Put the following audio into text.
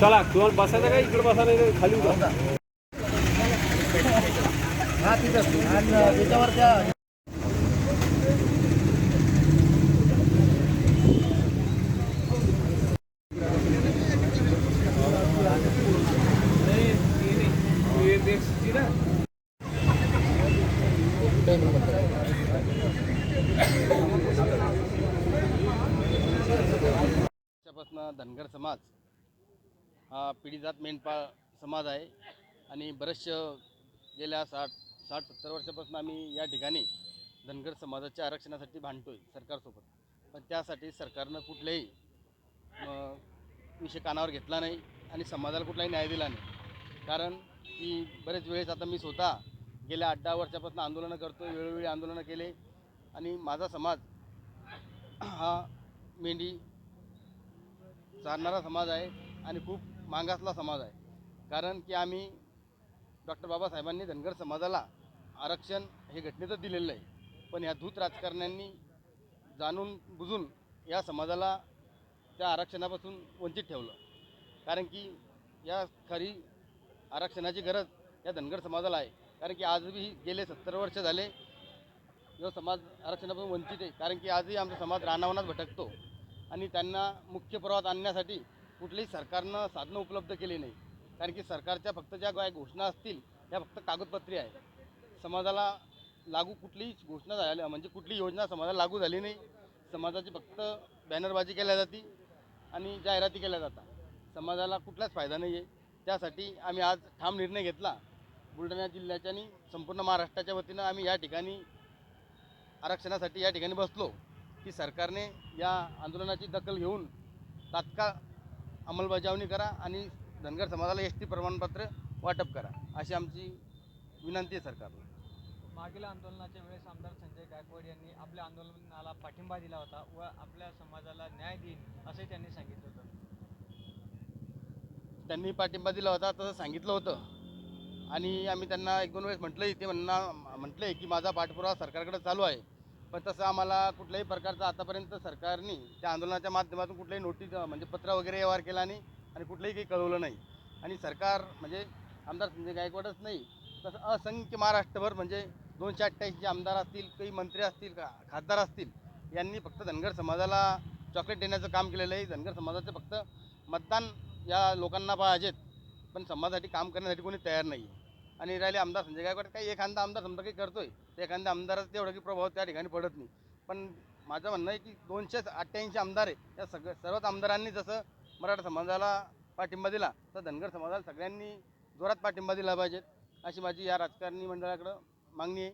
चला तुम्हाला बसायचं का इकडे बसा नाही खाली उतरा. हा तिथं. त्याच्यावर त्या वर्षापासून धनगर समाज हा पिढीजात मेंढपाळ समाज आहे आणि बरेचसे गेल्या साठ साठ सत्तर वर्षापासून आम्ही या ठिकाणी धनगर समाजाच्या आरक्षणासाठी भांडतो आहे सरकारसोबत. पण त्यासाठी सरकारनं कुठल्याही विषय कानावर घेतला नाही आणि समाजाला कुठलाही न्याय दिला नाही. कारण की बरेच वेळेस आता मी स्वतः गेल्या आठ दहा वर्षापासून आंदोलनं करतो वेळोवेळी आंदोलनं केले. आणि माझा समाज हा मेंढी चालणारा समाज आहे आणि खूप मागासला समाज आहे. कारण की आम्ही डॉक्टर बाबासाहेबांनी धनगर समाजाला आरक्षण हे घटनेचं दिलेलं आहे. पण या धूत राजकारण्यांनी जाणून बुजून या समाजाला त्या आरक्षणापासून वंचित ठेवलं. कारण की या खरी आरक्षणाची गरज या धनगर समाजाला आहे. कारण की आजही गेले सत्तर वर्ष झाले जो समाज आरक्षणापासून वंचित आहे. कारण की आजही आमचा समाज रानावनात भटकतो. आणि त्यांना मुख्य प्रवाहात आणण्यासाठी कुठलीही सरकारनं साधनं उपलब्ध केली नाही. कारण की सरकारच्या फक्त ज्या काय घोषणा असतील त्या फक्त कागदपत्री आहे समाजाला लागू कुठलीही घोषणा झाल्या म्हणजे कुठली योजना समाजाला लागू झाली नाही. समाजाची फक्त बॅनरबाजी केल्या जाते आणि जाहिराती केल्या जातात. समाजाला कुठलाच फायदा नाही आहे त्यासाठी आम्ही आज ठाम निर्णय घेतला. बुलढाणा जिल्ह्याच्या आणि संपूर्ण महाराष्ट्राच्या वतीनं आम्ही या ठिकाणी आरक्षणासाठी या ठिकाणी बसलो. की सरकारने या आंदोलनाची दखल घेऊन तात्काळ अंमलबजावणी करा आणि धनगर समाजाला एस टी प्रमाणपत्र वाटप करा अशी आमची विनंती आहे सरकारला. मागील आंदोलनाच्या वेळेस आमदार संजय गायकवाड यांनी आपल्या आंदोलनाला पाठिंबा दिला होता व आपल्या समाजाला न्याय देईल असंही त्यांनी सांगितलं होतं. त्यांनी पाठिंबा दिला होता तसं सांगितलं होतं. आणि आम्ही त्यांना एक दोन वेळेस म्हटलंही ते म्हणणं म्हटले की माझा पाठपुरावा सरकारकडे चालू आहे. पण तसं आम्हाला कुठल्याही प्रकारचं आतापर्यंत सरकारने त्या आंदोलनाच्या माध्यमातून कुठल्याही नोटीस म्हणजे पत्र वगैरे व्यवहार केला नाही आणि कुठलंही काही कळवलं नाही. आणि सरकार म्हणजे आमदार संजय गायकवाडच नाही तसं असंख्य महाराष्ट्रभर म्हणजे दोनशे अठ्ठ्याऐंशी आमदार असतील काही मंत्री असतील का खासदार असतील यांनी फक्त धनगर समाजाला चॉकलेट देण्याचं काम केलेलं आहे. धनगर समाजाचं फक्त मतदान या लोकांना पाहिजेत पण समाजासाठी काम करण्यासाठी कोणी तयार नाही आहे आणि राहिले आमदार संजय गायकवाड काही एखादा आमदार समजा काही करतोय तर एखाद्या आमदाराचा तेवढा काही प्रभाव त्या ठिकाणी पडत नाही. पण माझं म्हणणं आहे की दोनशे अठ्ठ्याऐंशी आमदार आहे त्या सग सर्वच आमदारांनी जसं मराठा समाजाला पाठिंबा दिला तर धनगर समाजाला सगळ्यांनी जोरात पाठिंबा दिला पाहिजेत अशी माझी या राजकारणी मंडळाकडं मागणी आहे.